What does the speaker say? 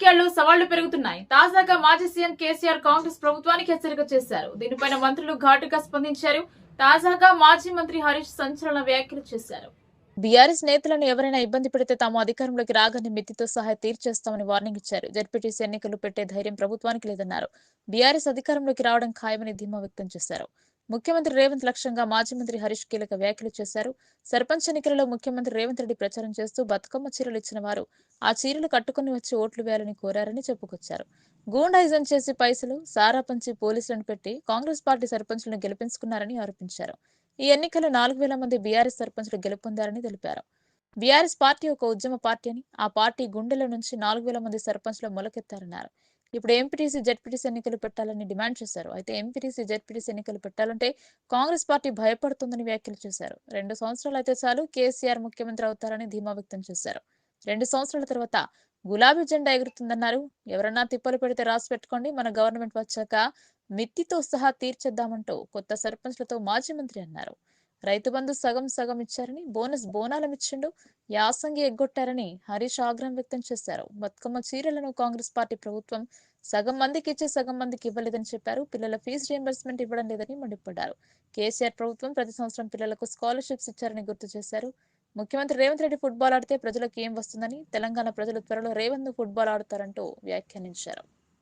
రాజకీయాల్లో సవాళ్ళు పెరుగుతున్నాయి. తాజాగా మాజీ సీఎం కేసీఆర్ కాంగ్రెస్ ప్రభుత్వానికి హెచ్చరిక చేశారు. దీనిపైన మంత్రులు ఘాటుగా స్పందించారు. తాజాగా మాజీ మంత్రి హరీష్ సంచలన వ్యాఖ్యలు చేశారు. బీఆర్ఎస్ నేతలను ఎవరైనా ఇబ్బంది పెడితే తాము అధికారంలోకి రాగానే మిత్తితో సహా తీర్చేస్తామని వార్నింగ్ ఇచ్చారు. జడ్పీటీసీ ఎన్నికలు పెట్టే ధైర్యం ప్రభుత్వానికి లేదన్నారు. బీఆర్ఎస్ అధికారంలోకి రావడం ఖాయమని ధీమా వ్యక్తం చేశారు. ముఖ్యమంత్రి రేవంత్ లక్ష్యంగా మాజీ మంత్రి హరీష్ కీలక వ్యాఖ్యలు చేశారు. సర్పంచ్ ఎన్నికలలో ముఖ్యమంత్రి రేవంత్ రెడ్డి ప్రచారం చేస్తూ బతుకమ్మ చీరలు ఇచ్చిన వారు ఆ చీరలు కట్టుకుని వచ్చి ఓట్లు వేయాలని కోరారని చెప్పుకొచ్చారు. గూండాయిజం చేసి పైసలు సారా పంచి పోలీసులను పెట్టి కాంగ్రెస్ పార్టీ సర్పంచులను గెలిపించుకున్నారని ఆరోపించారు. ఈ ఎన్నికల్లో నాలుగు వేల మంది బీఆర్ఎస్ సర్పంచులు గెలుపొందారని తెలిపారు. బీఆర్ఎస్ పార్టీ ఒక ఉద్యమ పార్టీ అని ఆ పార్టీ గుండెల నుంచి నాలుగు వేల మంది సర్పంచ్లు మొలకెత్తారన్నారు. ఇప్పుడు ఎంపీటీసీ జెడ్పీటీసీ ఎన్నికలు పెట్టాలని డిమాండ్ చేశారు. అయితే ఎంపీటీసీ జెడ్పీటీసీ ఎన్నికలు పెట్టాలంటే కాంగ్రెస్ పార్టీ భయపడుతుందని వ్యాఖ్యలు చేశారు. రెండు సంవత్సరాలు అయితే చాలు కేసీఆర్ ముఖ్యమంత్రి అవుతారని ధీమా వ్యక్తం చేశారు. రెండు సంవత్సరాల తర్వాత గులాబీ జెండా ఎగురుతుందన్నారు. ఎవరన్నా తిప్పలు పెడితే రాసి పెట్టుకోండి మన గవర్నమెంట్ వచ్చాక మిత్తితో సహా తీర్చేద్దామంటూ కొత్త సర్పంచ్లతో మాజీ మంత్రి అన్నారు. రైతు బంధు సగం సగం ఇచ్చారని బోనస్ బోనాలం ఇచ్చిండు యాసంగి ఎగ్గొట్టారని హరీష్ ఆగ్రహం వ్యక్తం చేశారు. బతుకమ్మ చీరలను కాంగ్రెస్ పార్టీ ప్రభుత్వం సగం మందికి ఇచ్చి సగం మందికి ఇవ్వలేదని చెప్పారు. పిల్లల ఫీజు రియంబర్స్మెంట్ ఇవ్వడం లేదని మండిపడ్డారు. కేసీఆర్ ప్రభుత్వం ప్రతి సంవత్సరం పిల్లలకు స్కాలర్షిప్స్ ఇచ్చారని గుర్తు చేశారు. ముఖ్యమంత్రి రేవంత్ రెడ్డి ఫుట్బాల్ ఆడితే ప్రజలకు ఏం వస్తుందని తెలంగాణ ప్రజలు త్వరలో రేవంత్ ఫుట్బాల్ ఆడతారంటూ వ్యాఖ్యానించారు.